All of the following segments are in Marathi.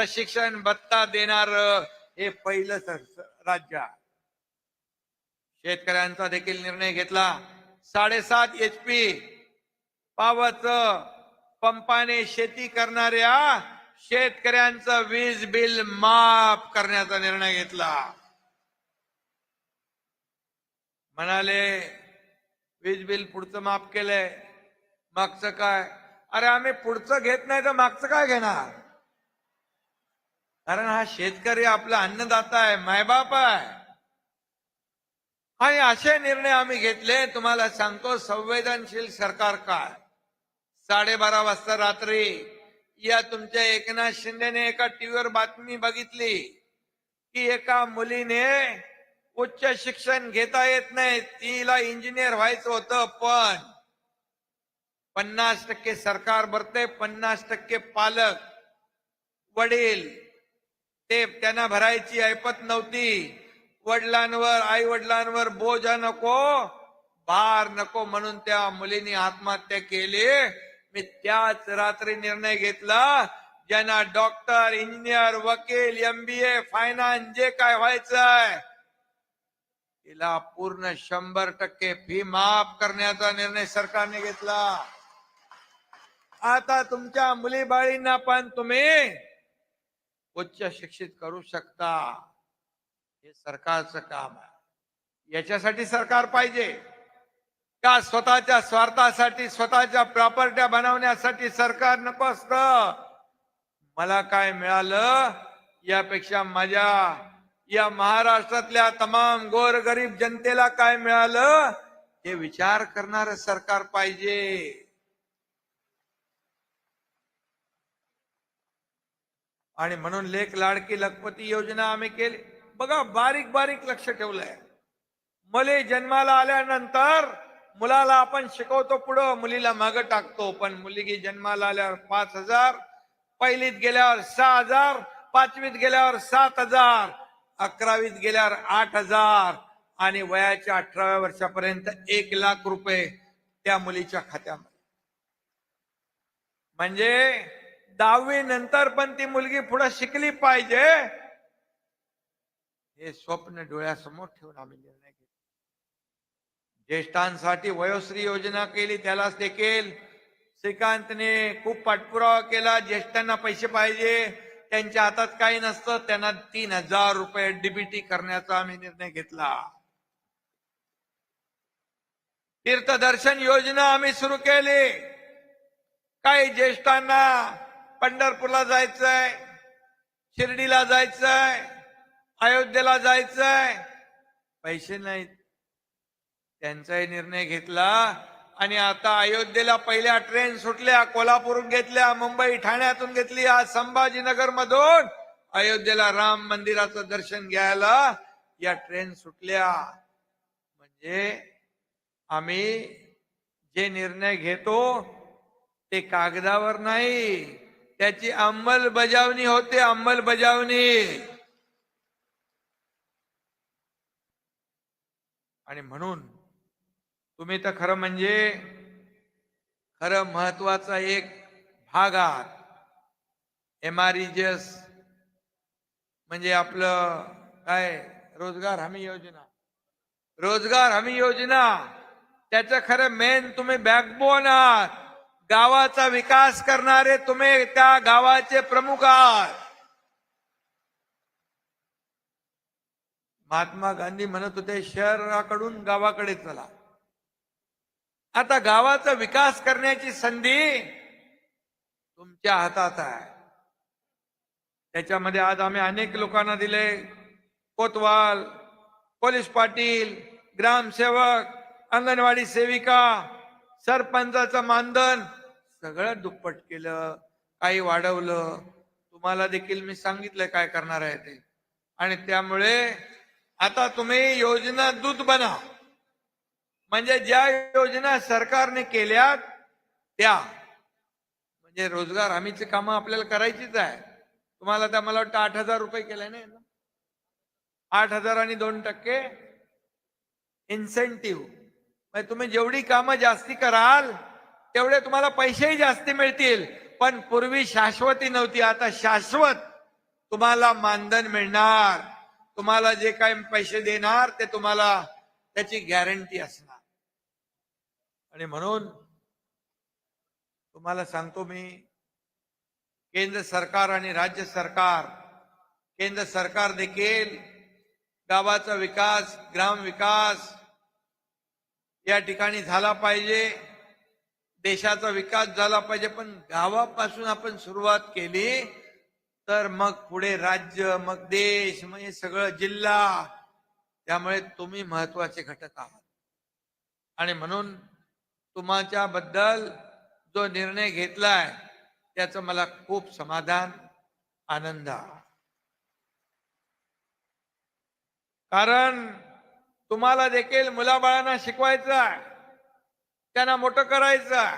प्रशिक्षण भत्ता देणार हे पहिलं राज्य आहे. शेतकऱ्यांचा देखील निर्णय घेतला. साडेसात एच पी पावच पंपाने शेती करणाऱ्या शेतकऱ्यांचं वीज बिल माफ करण्याचा निर्णय घेतला. म्हणाले वीज बिल पुढचं माफ केलंय. मागचं काय? अरे आम्ही पुढचं घेत नाही तर मागचं काय घेणार? कारण हा शेतकरी आपला अन्नदाता आहे मायबाप आहे. आणि असे निर्णय आम्ही घेतले तुम्हाला सांगतो संवेदनशील सरकार काय साडेबारा वाजता रात्री या तुमच्या एकनाथ शिंदेने एका टीव्हीवर बातमी बघितली की एका मुलीने उच्च शिक्षण घेता येत नाही तिला इंजिनियर व्हायचं होतं पण पन्नास टक्के सरकार भरते पन्नास टक्के पालक वडील ते त्यांना भरायची ऐपत नव्हती. वडिलांवर आई वडिलांवर बोजा नको भार नको म्हणून त्या मुलीने आत्महत्या केली. मी त्याच रात्री निर्णय घेतला ज्यांना डॉक्टर इंजिनियर वकील एमबीए फायनान्स जे काय व्हायचंय तिला पूर्ण शंभर टक्के फी माफ करण्याचा निर्णय सरकारने घेतला. आता तुमच्या मुली बाळींना पण तुम्ही उच्च शिक्षित करू शकता? हे सरकारचं काम आहे. याच्यासाठी सरकार पाहिजे. का स्वतःच्या स्वार्थासाठी स्वतःच्या प्रॉपर्ट्या बनवण्यासाठी सरकार नको असत मला काय मिळालं? यापेक्षा माझ्या या महाराष्ट्रातल्या तमाम गोरगरीब जनतेला काय मिळालं? हे विचार करणार सरकार पाहिजे. आणि म्हणून लेख लाडकी लखपती योजना आम्ही केली. बघा बारीक बारीक लक्ष ठेवलंय. मुली जन्माला आल्यानंतर मुलाला आपण शिकवतो पुढं मुलीला मागं टाकतो पण मुलगी जन्माला आल्यावर पाच हजार पहिलीत गेल्यावर सहा हजार पाचवीत गेल्यावर सात हजार अकरावीत गेल्यावर आठ हजार आणि वयाच्या अठराव्या वर्षापर्यंत एक लाख रुपये त्या मुलीच्या खात्यामध्ये. म्हणजे दहावी नंतर पण ती मुलगी पुढे शिकली पाहिजे. हे स्वप्न डोळ्यासमोर ठेवून आम्ही निर्णय घेतला. ज्येष्ठांसाठी वयोश्री योजना केली त्यालाच देखील श्रीकांतने खूप पाठपुरावा केला. ज्येष्ठांना पैसे पाहिजे त्यांच्या हातात काही नसतं त्यांना तीन हजार रुपये डीबीटी करण्याचा आम्ही निर्णय घेतला. तीर्थदर्शन योजना आम्ही सुरू केली. काही ज्येष्ठांना पंढरपूरला जायचंय शिर्डीला जायचंय अयोध्येला जायचंय. पैसे नाहीत. त्यांचाही निर्णय घेतला आणि आता अयोध्येला पहिल्या ट्रेन सुटल्या कोल्हापूरून घेतल्या मुंबई ठाण्यातून घेतली आज संभाजीनगर मधून अयोध्येला राम मंदिराचं दर्शन घ्यायला या ट्रेन सुटल्या. म्हणजे आम्ही जे निर्णय घेतो ते कागदावर नाही त्याची अंमलबजावणी होते अंमलबजावणी आणि म्हणून तुम्ही तर खरं म्हणजे खरं महत्त्वाचा एक भाग आहात. एम आर म्हणजे आपलं काय? रोजगार हमी योजना. रोजगार हमी योजना. त्याचं खरं मेन तुम्ही बॅकबोन आहात. गावाचा विकास करणारे तुम्ही त्या गावाचे प्रमुख आहात. महात्मा गांधी म्हणत होते शहराकडून गावाकडे चला. आता गावाचा विकास करण्याची संधी तुमच्या हातात आहे. त्याच्यामध्ये आज आम्ही अनेक लोकांना दिले. कोतवाल पोलीस पाटील ग्रामसेवक अंगणवाडी सेविका सरपंचाचं मानधन सगळं दुप्पट केलं काही वाढवलं. तुम्हाला देखील मी सांगितलं काय करणार आहे ते. आणि त्यामुळे आता तुम्ही योजना दूध बना. म्हणजे ज्या योजना सरकारने केल्या त्या. म्हणजे रोजगार हमीची कामं आपल्याला करायचीच आहे. तुम्हाला त्या मला वाटतं आठ हजार रुपये केले नाही ना? आठ हजार आणि दोन टक्के इन्सेंटिव्ह म्हणजे तुम्ही जेवढी कामं जास्ती कराल तेवढे तुम्हाला पैसेही जास्ती मिळतील. पण पूर्वी शाश्वती नव्हती आता शाश्वत तुम्हाला मानधन मिळणार. तुम्हाला जे काही पैसे देणार ते तुम्हाला त्याची गॅरंटी असणार. आणि म्हणून तुम्हाला सांगतो मी केंद्र सरकार आणि राज्य सरकार केंद्र सरकार देखील गावाचा विकास ग्राम विकास या ठिकाणी झाला पाहिजे. देशाचा विकास झाला पाहिजे पण गावापासून आपण सुरुवात केली तर मग पुढे राज्य मग देश म्हणजे सगळं जिल्हा त्यामुळे तुम्ही महत्त्वाचे घटक आहात. आणि म्हणून तुमच्या बद्दल जो निर्णय घेतलाय त्याचं मला खूप समाधान आनंद कारण तुम्हाला देखील मुलाबाळांना शिकवायचं आहे. त्यांना मोठं करायचं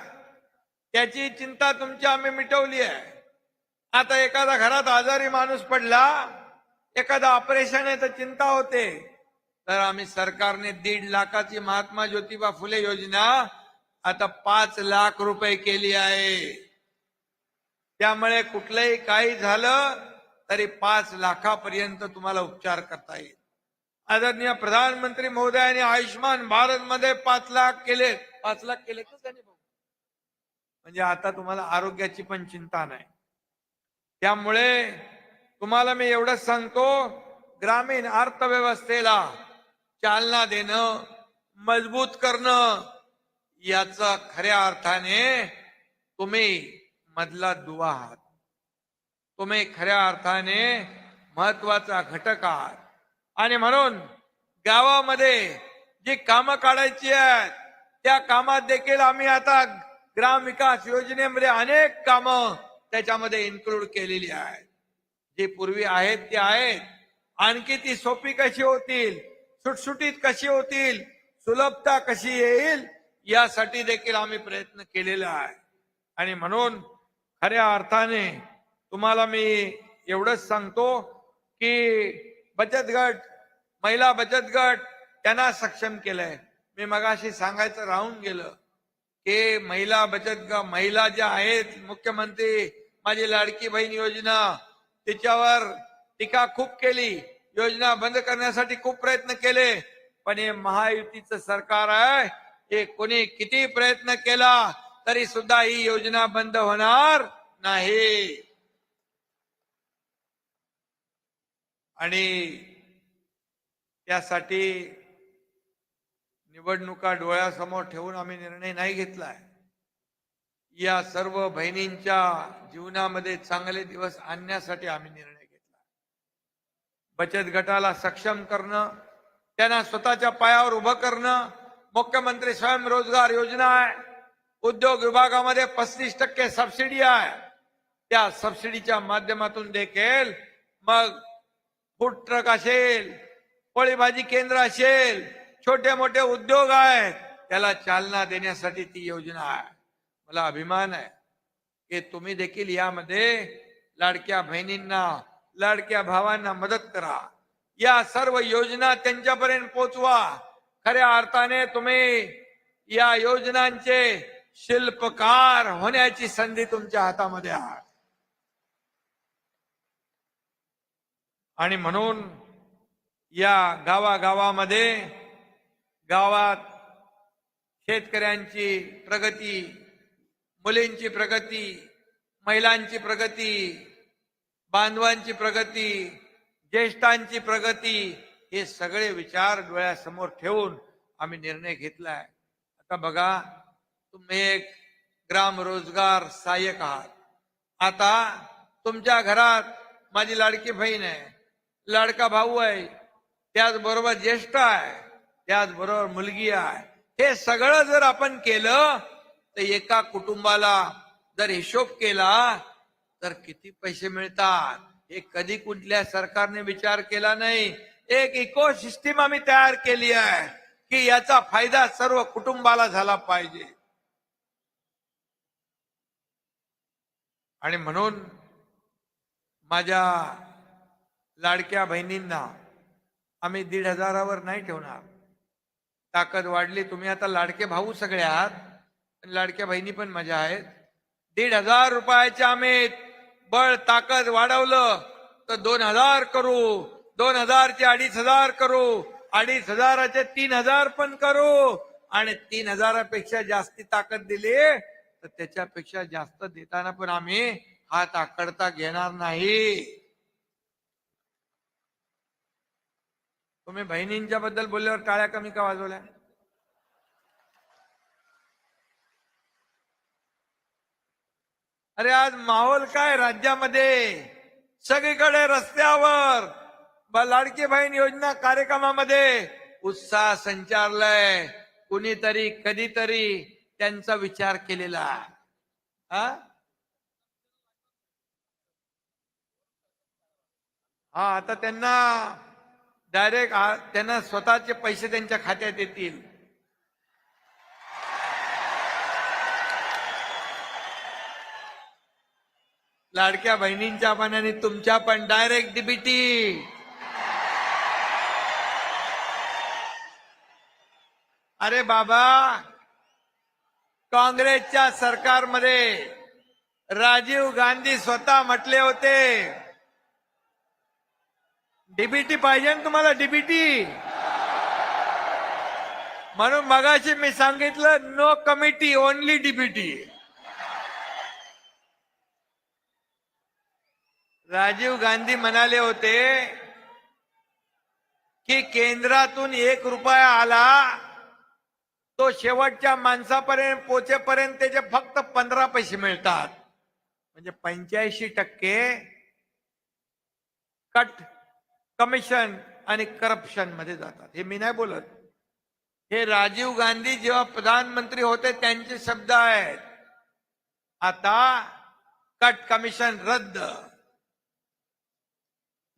त्याची चिंता तुमची आम्ही मिटवली आहे. आता एखादा घरात आजारी माणूस पडला एखादा ऑपरेशन आहे तर चिंता होते. तर आम्ही सरकारने दीड लाखाची महात्मा ज्योतिबा फुले योजना आता पाच लाख रुपये केली आहे. त्यामुळे कुठलंही काही झालं तरी पाच लाखापर्यंत तुम्हाला उपचार करता येईल. आदरणीय प्रधानमंत्री महोदयाने आयुष्यमान भारत मध्ये पाच लाख केले. पाच लाख केले त्यांनी म्हणजे आता तुम्हाला आरोग्याची पण चिंता नाही. त्यामुळे तुम्हाला मी एवढंच सांगतो ग्रामीण अर्थव्यवस्थेला चालना देणं मजबूत करणं याचा खऱ्या अर्थाने तुम्ही मधला दुवा आहात. तुम्ही खऱ्या अर्थाने महत्त्वाचा घटक आहात. आणि म्हणून गावामध्ये जी कामं काढायची आहेत त्या कामात देखील आम्ही आता ग्राम विकास योजनेमध्ये अनेक कामं त्याच्यामध्ये इन्क्लूड केलेली आहेत. जी पूर्वी आहेत ती आहेत. आणखी ती सोपी कशी होतील सुटसुटीत कशी होतील सुलभता कशी येईल यासाठी देखील आम्ही प्रयत्न केलेला आहे. आणि म्हणून खऱ्या अर्थाने तुम्हाला मी एवढंच सांगतो की बचत गट महिला बचत गट त्यांना सक्षम केलंय. मी मगाशी सांगायचं राहून गेलं की महिला बचत गट महिला ज्या आहेत मुख्यमंत्री माझी लाडकी बहीण योजना तिच्यावर टीका खूप केली. योजना बंद करण्यासाठी खूप प्रयत्न केले. पण हे महायुतीचं सरकार आहे हे कोणी किती प्रयत्न केला तरी सुद्धा ही योजना बंद होणार नाही. आणि त्यासाठी निवडणुका डोळ्यासमोर ठेवून आम्ही निर्णय नाही घेतलाय. या सर्व बहिणींच्या जीवनामध्ये चांगले दिवस आणण्यासाठी आम्ही निर्णय घेतला. बचत गटाला सक्षम करणं त्यांना स्वतःच्या पायावर उभं करणं मुख्यमंत्री स्वयंरोजगार योजना आहे. उद्योग विभागामध्ये पस्तीस टक्के सबसिडी आहे. त्या सबसिडीच्या माध्यमातून देखील मग फूड ट्रक असेल पोळी भाजी केंद्र असेल छोटे मोठे उद्योग आहेत त्याला चालना देण्यासाठी ती योजना आहे. मला अभिमान आहे की तुम्ही देखील यामध्ये लाडक्या बहिणींना लाडक्या भावांना मदत करा. या सर्व योजना त्यांच्यापर्यंत पोचवा. खऱ्या अर्थाने तुम्ही या योजनांचे शिल्पकार होण्याची संधी तुमच्या हातामध्ये आहे. आणि म्हणून या गावागावामध्ये गावात शेतकऱ्यांची प्रगती मुलींची प्रगती महिलांची प्रगती बांधवांची प्रगती ज्येष्ठांची प्रगती हे सगळे विचार डोळ्यासमोर ठेवून आम्ही निर्णय घेतलाय. आता बघा तुम्ही एक ग्राम रोजगार सहाय्यक आहात. आता तुमच्या घरात माझी लाडकी बहीण आहे लाडका भाऊ आहे त्याचबरोबर ज्येष्ठ आहे त्याचबरोबर मुलगी आहे. हे सगळं जर आपण केलं तर एका कुटुंबाला जर हिशोब केला तर किती पैसे मिळतात? हे कधी कुठल्या सरकारने विचार केला नाही. एक इको सिस्टीम आम्ही तयार केली आहे की याचा फायदा सर्व कुटुंबाला झाला पाहिजे. आणि म्हणून माझ्या लाडक्या बहिणींना आम्ही दीड हजारावर नाही ठेवणार. ताकद वाढली तुम्ही आता लाडके भाऊ सगळे आहात लाडक्या बहिणी पण मजा आहेत. दीड हजार रुपयाच्या आम्ही बळ ताकद वाढवलं तर दोन हजार करू. दोन हजारचे अडीच हजार करू. अडीच हजाराचे तीन हजार पण करू. आणि तीन हजारापेक्षा जास्ती ताकद दिली तर त्याच्यापेक्षा जास्त देताना पण आम्ही हात आकडता घेणार नाही. तुम्ही बहिणींच्या बद्दल बोलल्यावर टाळ्या कमी का वाजवल्या? अरे आज माहोल काय राज्यामध्ये? सगळीकडे रस्त्यावर. लाडकी बहीण योजना कार्यक्रमामध्ये उत्साह संचारलाय. कुणीतरी कधीतरी त्यांचा विचार केलेला. हा? हा आता त्यांना डायरेक्ट त्यांना स्वतःचे पैसे त्यांच्या खात्यात येतील. लाडक्या बहिणींच्या पण आणि तुमच्या पण डायरेक्ट डीबीटी अरे बाबा काँग्रेसच्या सरकारमध्ये राजीव गांधी स्वतः म्हटले होते. डीबीटी पाहिजे ना तुम्हाला डीबीटी. म्हणून मगाशी मी सांगितलं no committee only DBT Rajiv Gandhi म्हणाले होते की केंद्रातून एक रुपया आला तो शेवटच्या माणसापर्यंत पोचेपर्यंत त्याचे फक्त पंधरा पैसे मिळतात. म्हणजे पंच्याऐंशी टक्के कट कमिशन आणि करप्शनमध्ये जातात. हे मी नाही बोलत. हे राजीव गांधी जेव्हा प्रधानमंत्री होते त्यांचे शब्द आहेत. आता कट कमिशन रद्द.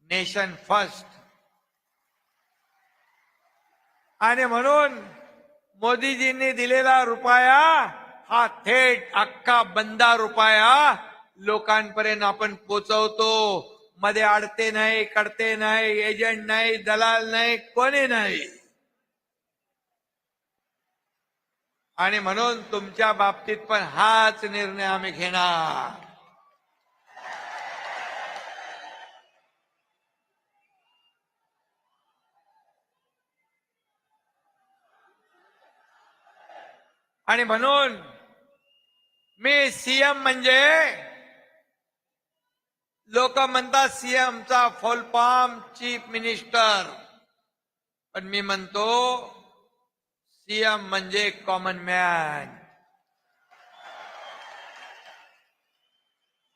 Nation first. आणि म्हणून मोदीजींनी दिलेला रुपया हा थेट अख्खा बंदा रुपया लोकांपर्यंत आपण पोचवतो. मध्ये अडते नाही कडते नाही एजंट नाही दलाल नाही कोणी नाही. आणि म्हणून तुमच्या बाबतीत पण हाच निर्णय आम्ही घेणार. आणि म्हणून मी सीएम म्हणजे लोक म्हणतात सीएमचा फॉलपाम चीफ मिनिस्टर पण मी म्हणतो सीएम म्हणजे कॉमन मॅन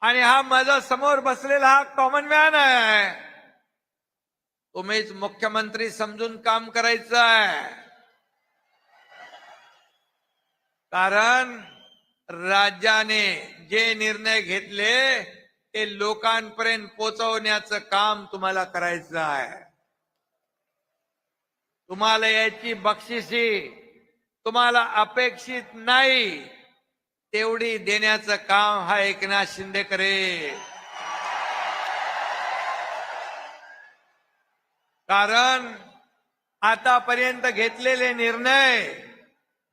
आणि हा माझा समोर बसलेला हा कॉमन मॅन आहे. तुम्हीच मुख्यमंत्री समजून काम करायचं आहे कारण राज्याने जे निर्णय घेतले ते लोकांपर्यंत पोचवण्याचं काम तुम्हाला करायचं आहे. तुम्हाला याची बक्षिसी तुम्हाला अपेक्षित नाही तेवढी देण्याचं काम हा एकनाथ शिंदे करेल कारण आतापर्यंत घेतलेले निर्णय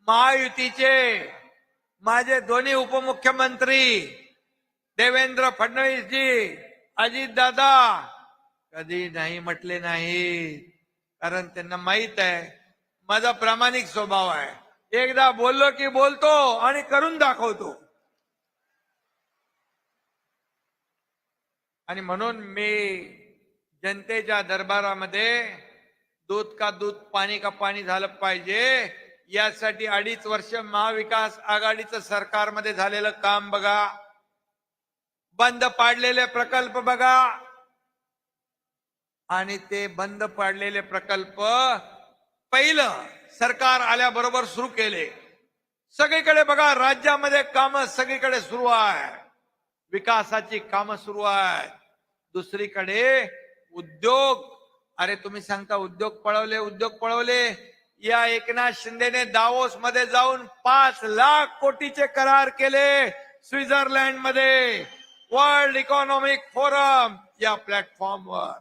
महायुतीचे माझे दोन्ही उपमुख्यमंत्री देवेंद्र फडणवीसजी अजितदादा कधी नाही म्हटले नाही कारण त्यांना माहीत आहे माझा प्रामाणिक स्वभाव आहे. एकदा बोललो की बोलतो आणि करून दाखवतो. आणि म्हणून मी जनतेच्या दरबारामध्ये दूध का दूध पाणी का पाणी झालं पाहिजे यासाठी अडीच वर्ष महाविकास आघाडीचं सरकारमध्ये झालेलं काम बघा. बंद पाडलेले प्रकल्प बघा. आणि ते बंद पाडलेले प्रकल्प पहिलं सरकार आल्याबरोबर सुरू केले. सगळीकडे बघा राज्यामध्ये काम सगळीकडे सुरू आहे. विकासाची कामं सुरू आहेत. दुसरीकडे उद्योग. अरे तुम्ही सांगता उद्योग पळवले उद्योग पळवले. या एकनाथ शिंदेने दावोस मध्ये जाऊन पाच लाख कोटीचे करार केले स्वित्झर्लंडमध्ये वर्ल्ड इकॉनॉमिक फोरम या प्लॅटफॉर्मवर.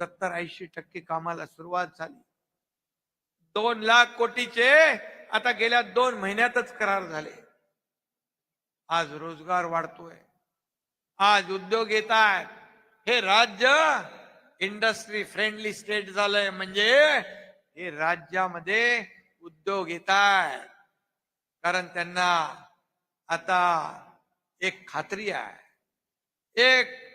सत्तर ऐंशी टक्के कामाला सुरुवात झाली. दोन लाख कोटीचे आता गेल्या दोन महिन्यातच करार झाले. आज रोजगार वाढतोय. आज उद्योग येत आहेत हे राज्य इंडस्ट्री फ्रेंडली स्टेट झालंय म्हणजे हे राज्यामध्ये उद्योग येत आहेत कारण त्यांना आता एक खात्री आहे. एक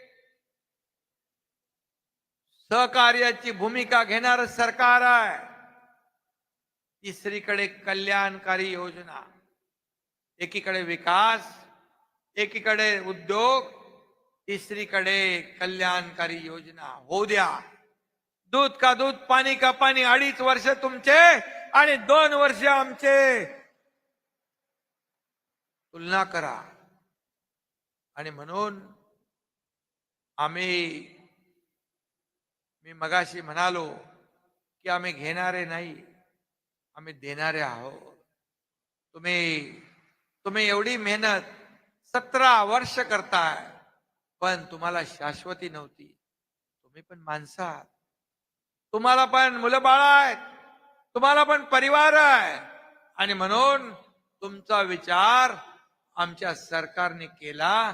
सहकार्याची भूमिका घेणार सरकार आहे. तिसरीकडे कल्याणकारी योजना. एकीकडे विकास एकीकडे उद्योग तिसरीकडे कल्याणकारी योजना. होऊ द्या. दूध का दूध पाणी का पाणी अडीच वर्ष तुमचे आणि दोन वर्ष आमचे. तुलना करा. आणि म्हणून आम्ही मी मगाशी म्हणालो की आम्ही घेणारे नाही आम्ही देणारे आहोत. तुम्ही तुम्ही एवढी मेहनत सतरा वर्ष करताय पण तुम्हाला शाश्वती नव्हती. तुम्ही पण माणसा तुम्हाला पण मुलं बाळ आहेत तुम्हाला पण परिवार आहे. आणि म्हणून तुमचा विचार आमच्या सरकारने केला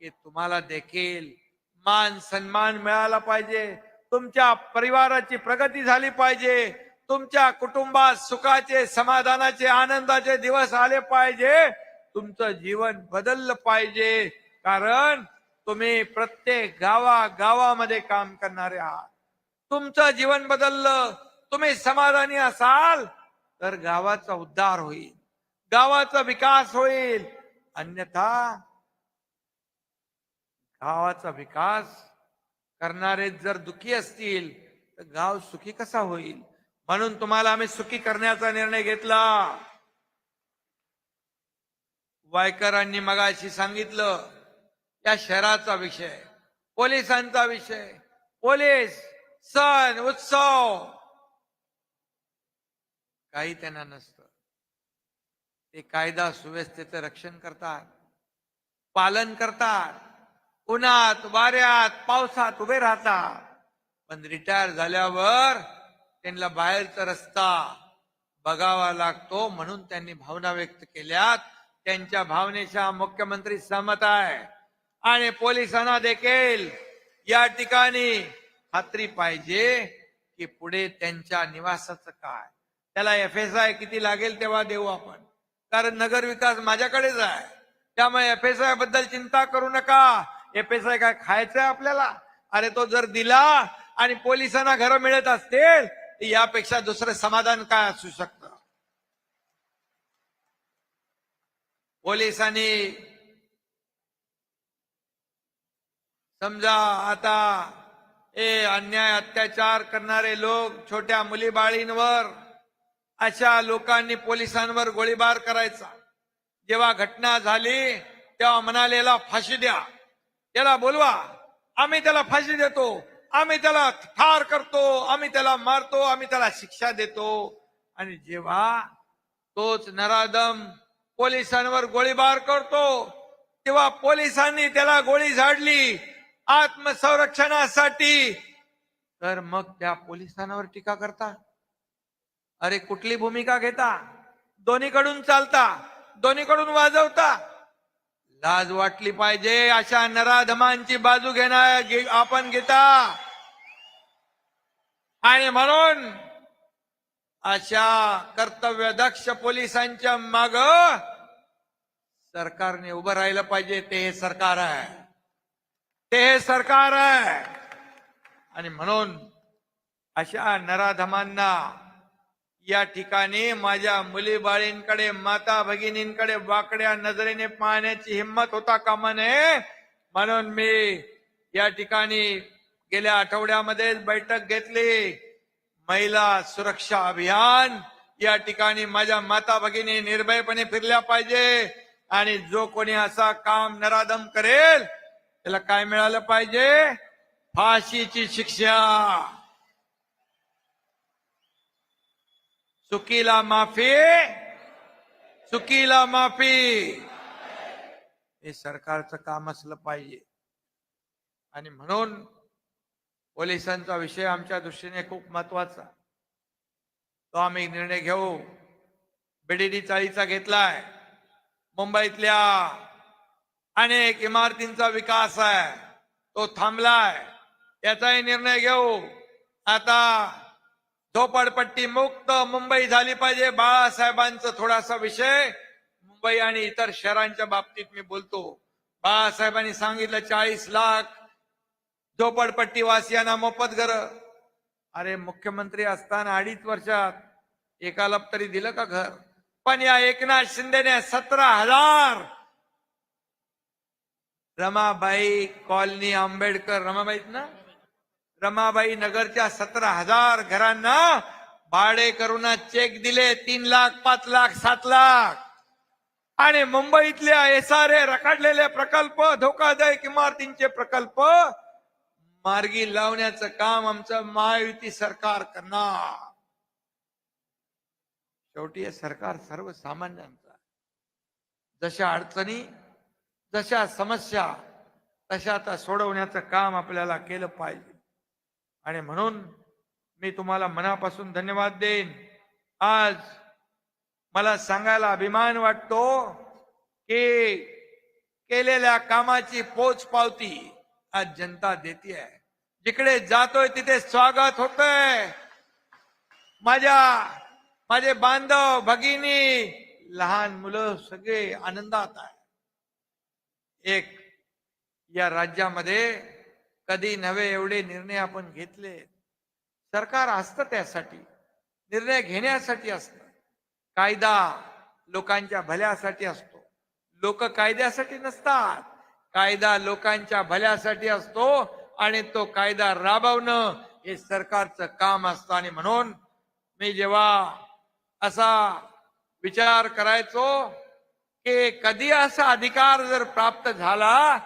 की तुम्हाला देखील मान सन्मान मिळाला पाहिजे. तुमच्या परिवाराची प्रगती झाली पाहिजे. तुमच्या कुटुंबात सुखाचे समाधानाचे आनंदाचे दिवस आले पाहिजे. तुमचं जीवन बदललं पाहिजे. कारण तुम्ही प्रत्येक गावा गावामध्ये काम करणारे आहात. तुमचं जीवन बदललं. तुम्ही समाधानी असाल तर गावाचा उद्धार होईल. गावाचा विकास होईल. अन्यथा गावाचा विकास करणारे जर दुखी असतील तर गाव सुखी कसा होईल? म्हणून तुम्हाला आम्ही सुखी करण्याचा निर्णय घेतला. वायकरांनी मगाशी सांगितलं या शहराचा विषय पोलिसांचा विषय पोलीस सण उत्सव. काही त्यांना नसतं. ते कायदा सुव्यवस्थेचं रक्षण करतात पालन करतात. उन्हात वाऱ्यात पावसात उभे राहतात. पण रिटायर झाल्यावर त्यांना बाहेरचा रस्ता बघावा लागतो म्हणून त्यांनी भावना व्यक्त केल्यात. त्यांच्या भावनेच्या मुख्यमंत्री सहमत आहे. आणि पोलिसांना देखील या ठिकाणी खात्री पाहिजे की पुढे त्यांच्या निवासाचं काय. त्याला एफ एस आय किती लागेल तेव्हा देऊ आपण. कारण नगर विकास माझ्याकडेच आहे. त्यामुळे एफ एस आयबद्दल चिंता करू नका. एफ आय काय खायचंय आपल्याला? अरे तो जर दिला आणि पोलिसांना घरं मिळत असतील तर यापेक्षा दुसरं समाधान काय असू शकतं? पोलिसांनी समजा आता ए अन्याय अत्याचार करणारे लोक छोट्या मुली बाळींवर अशा लोकांनी पोलिसांवर गोळीबार करायचा. जेव्हा घटना झाली तेव्हा म्हणालेला फाशी द्या. त्याला बोलवा आम्ही त्याला फाशी देतो आम्ही त्याला ठार करतो आम्ही त्याला मारतो आम्ही त्याला शिक्षा देतो. आणि जेव्हा तोच नरादम पोलिसांवर गोळीबार करतो तेव्हा पोलिसांनी त्याला गोळी झाडली आत्मसंरक्षणासाठी. तर मग त्या पोलिसांवर टीका करता. अरे कुठली भूमिका घेता? दोन्हीकडून चालता दोन्हीकडून वाजवता. लाज वाटली पाहिजे अशा नराधमांची बाजू घेणार आपण घेता. आणि म्हणून अशा कर्तव्यदक्ष पोलिसांच्या माग सरकारने उभं राहिलं पाहिजे. ते हे सरकार आहे. ते हे सरकार आहे. आणि म्हणून अशा नराधमांना या ठिकाणी माझ्या मुली बाळींकडे माता भगिनींकडे वाकड्या नजरेने पाहण्याची हिंमत होता कामा नये. म्हणून मी या ठिकाणी गेल्या आठवड्यामध्ये बैठक घेतली. महिला सुरक्षा अभियान या ठिकाणी माझ्या माता भगिनी निर्भयपणे फिरल्या पाहिजे. आणि जो कोणी असा काम नराधम करेल त्याला काय मिळालं पाहिजे? फाशीची शिक्षा. चुकीला माफी चुकीला माफी हे सरकारचं काम असलं पाहिजे. आणि म्हणून पोलिसांचा विषय आमच्या दृष्टीने खूप महत्त्वाचा तो आम्ही निर्णय घेऊ. बीडीडी चाळीचा घेतलाय. मुंबईतल्या अनेक इमारतींचा विकास आहे. तो थांबलाय. याचाही निर्णय घेऊ. आता झोपडपट्टी मुक्त मुंबई झाली पाहिजे. बाळासाहेबांचा थोडासा विषय. मुंबई आणि इतर शहरांच्या बाबतीत मी बोलतो. बाळासाहेबांनी सांगितलं चाळीस लाख झोपडपट्टी वासियांना मोफत घर. अरे मुख्यमंत्री असताना अडीच वर्षात एकाला तरी दिलं का घर? पण या एकनाथ शिंदेने सतरा हजार रमाबाई कॉलनी आंबेडकर रमाबाईत ना? रमाबाई नगरच्या सतरा हजार घरांना भाडे करून चेक दिले. तीन लाख पाच लाख सात लाख. आणि मुंबईतल्या एस आर ए रखडलेले प्रकल्प धोकादायक इमारतींचे प्रकल्प मार्गी लावण्याचं काम आमचं महायुती सरकार करणार. शेवटी हे सरकार सर्वसामान्यांचं जशा अडचणी जशा समस्या तशा आता सोडवण्याचं काम आपल्याला केलं पाहिजे. आणि म्हणून मी तुम्हाला मनापासून धन्यवाद देईन. आज मला सांगायला अभिमान वाटतो की केलेल्या कामाची पोच पावती आज जनता देते जिकडे जातोय तिथे स्वागत होतंय. माझ्या माझे बांधव भगिनी लहान मुलं सगळे आनंदात आहे एक या राज्यामध्ये कधी नवे एवढे निर्णय आपण घेतले. सरकार असतं त्यासाठी. निर्णय घेण्यासाठी असतं. कायदा लोकांच्या भल्यासाठी असतो. लोक कायद्यासाठी नसतात. कायदा लोकांच्या भल्यासाठी असतो आणि तो कायदा राबवणं हे सरकारचं काम असतं. आणि म्हणून मी जेव्हा असा विचार करायचो की कधी असा अधिकार जर प्राप्त झाला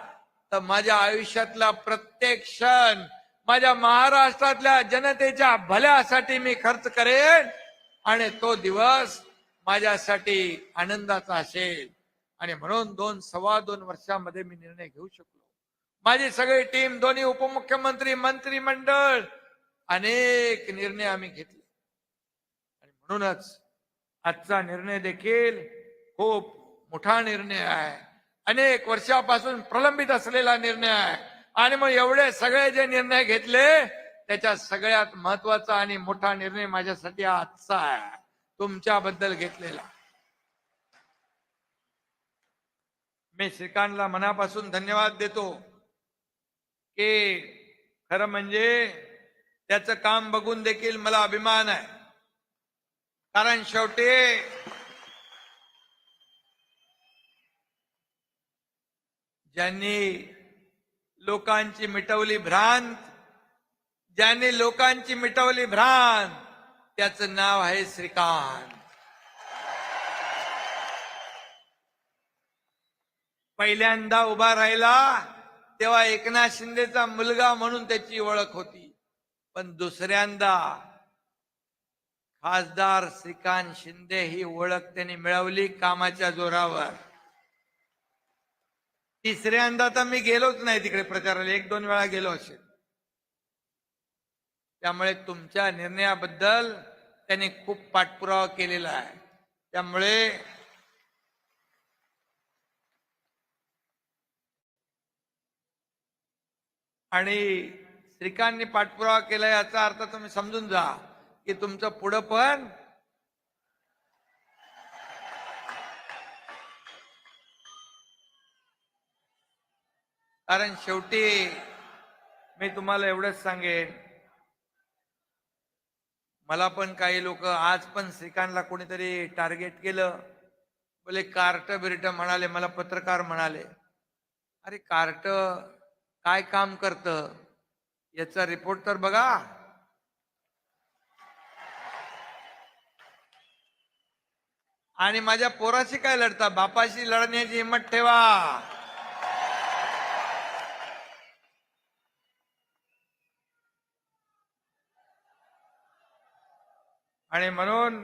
तर माझ्या आयुष्यातला प्रत्येक क्षण माझ्या महाराष्ट्रातल्या जनतेच्या भल्यासाठी मी खर्च करेन आणि तो दिवस माझ्यासाठी आनंदाचा असेल. आणि म्हणून दोन सव्वा दोन वर्षामध्ये मी निर्णय घेऊ शकलो. माझी सगळी टीम दोन्ही उपमुख्यमंत्री मंत्रिमंडळ अनेक निर्णय आम्ही घेतले. आणि म्हणूनच आजचा निर्णय देखील खूप मोठा निर्णय आहे. अनेक वर्षापासून प्रलंबित असलेला निर्णय. आहे आणि मग एवढे सगळे जे निर्णय घेतले त्याच्या सगळ्यात महत्त्वाचा आणि मोठा निर्णय माझ्यासाठी आजचा आहे. तुमच्याबद्दल घेतलेला. मी श्रीकांतला मनापासून धन्यवाद देतो की खरं म्हणजे त्याचं काम बघून देखील मला अभिमान आहे. कारण शेवटी ज्यांनी लोकांची मिटवली भ्रांत ज्यांनी लोकांची मिटवली भ्रांत त्याचं नाव आहे श्रीकांत. पहिल्यांदा उभा राहिला तेव्हा एकनाथ शिंदेचा मुलगा म्हणून त्याची ओळख होती. पण दुसऱ्यांदा खासदार श्रीकांत शिंदे ही ओळख त्यांनी मिळवली कामाच्या जोरावर. तिसऱ्यांदा तर मी गेलोच नाही तिकडे प्रचाराला. एक दोन वेळा गेलो असेल. त्यामुळे तुमच्या निर्णयाबद्दल त्यांनी खूप पाठपुरावा केलेला आहे. त्यामुळे आणि श्रीकांतनी पाठपुरावा केला याचा अर्थ तुम्ही समजून जा की तुमचं पुढं पण कारण शेवटी मी तुम्हाला एवढंच सांगेन. मला पण काही लोक आज पण श्रीकांतला कोणीतरी टार्गेट केलं. बोले कार्ट बिर्ट म्हणाले मला पत्रकार म्हणाले. अरे कार्ट काय काम करतं? याचा रिपोर्ट तर बघा. आणि माझ्या पोराशी काय लढता? बापाशी लढण्याची हिंमत ठेवा. आणि म्हणून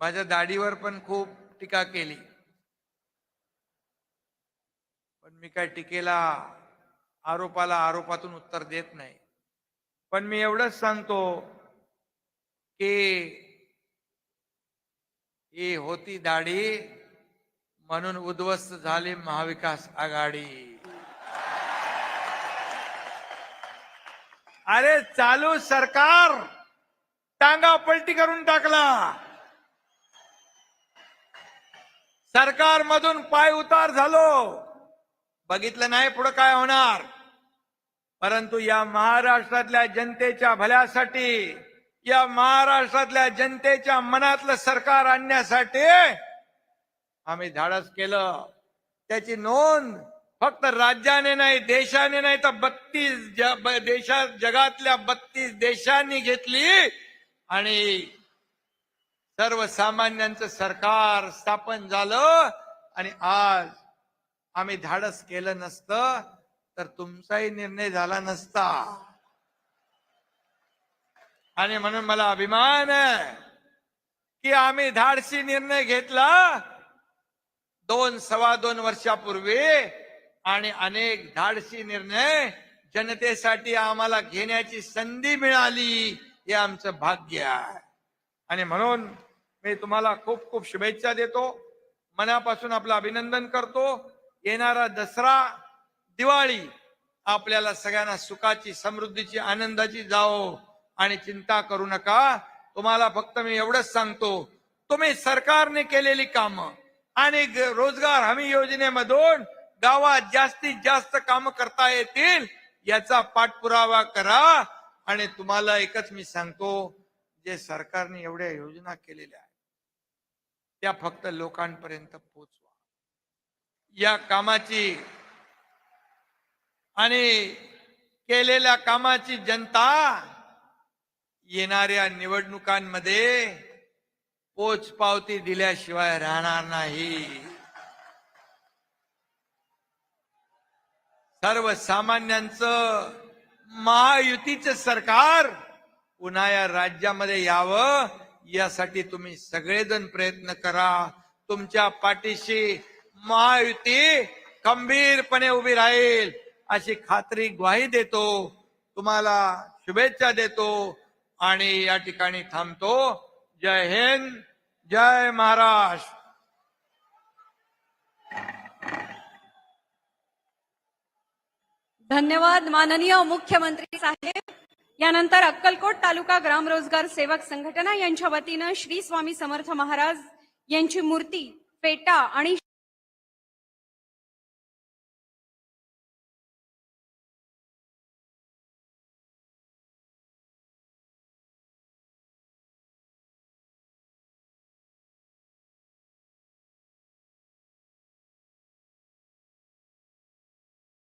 माझ्या दाढीवर पण खूप टीका केली. पण मी काय टीकेला आरोपाला आरोपातून उत्तर देत नाही. पण मी एवढंच सांगतो की ही होती दाढी म्हणून उद्ध्वस्त झाली महाविकास आघाडी. अरे चालू सरकार. टांगा पलटी करून टाकला. सरकार मधून पाय उतार झालो. बघितलं नाही पुढे काय होणार. परंतु या महाराष्ट्रातल्या जनतेच्या भल्यासाठी या महाराष्ट्रातल्या जनतेच्या मनातलं सरकार आणण्यासाठी आम्ही धाडस केलं. त्याची नोंद फक्त राज्याने नाही देशाने नाही तर बत्तीस देशात जगातल्या बत्तीस देशांनी घेतली. आणि सर्वसामान्यांचं सरकार स्थापन झालं. आणि आज आम्ही धाडस केलं नसतं तर तुमचाही निर्णय झाला नसता. आणि म्हणून मला अभिमान आहे की आम्ही धाडसी निर्णय घेतला. दोन सव्वा दोन वर्षापूर्वी आणि अनेक धाडसी निर्णय जनतेसाठी आम्हाला घेण्याची संधी मिळाली हे आमचं भाग्य आहे. आणि म्हणून मी तुम्हाला खूप खूप शुभेच्छा देतो. मनापासून आपलं अभिनंदन करतो. येणारा दसरा दिवाळी आपल्याला सगळ्यांना सुखाची समृद्धीची आनंदाची जाओ आणि चिंता करू नका. तुम्हाला फक्त मी एवढंच सांगतो तुम्ही सरकारने केलेली कामं आणि रोजगार हमी योजनेमधून गावात जास्तीत जास्त काम करता येतील याचा पाठपुरावा करा. आणि तुम्हाला एकच मी सांगतो जे सरकारने एवढ्या योजना केलेल्या आहेत त्या फक्त लोकांपर्यंत पोचवा. या कामाची आणि केलेल्या कामाची जनता येणाऱ्या निवडणुकांमध्ये पोचपावती दिल्याशिवाय राहणार नाही. सर्वसामान्यांचं महायुतीचं सरकार पुन्हा या राज्यामध्ये यावं यासाठी तुम्ही सगळेजण प्रयत्न करा. तुमच्या पाठीशी महायुती खंबीरपणे उभी राहील अशी खात्री ग्वाही देतो तुम्हाला शुभेच्छा देतो आणि या ठिकाणी थांबतो. जय हिंद जय महाराष्ट्र. धन्यवाद माननीय मुख्यमंत्री साहेब. यानंतर अक्कलकोट तालुका ग्रामरोजगार सेवक संघटना यांच्या वतीनं श्री स्वामी समर्थ महाराज यांची मूर्ती फेटा आणि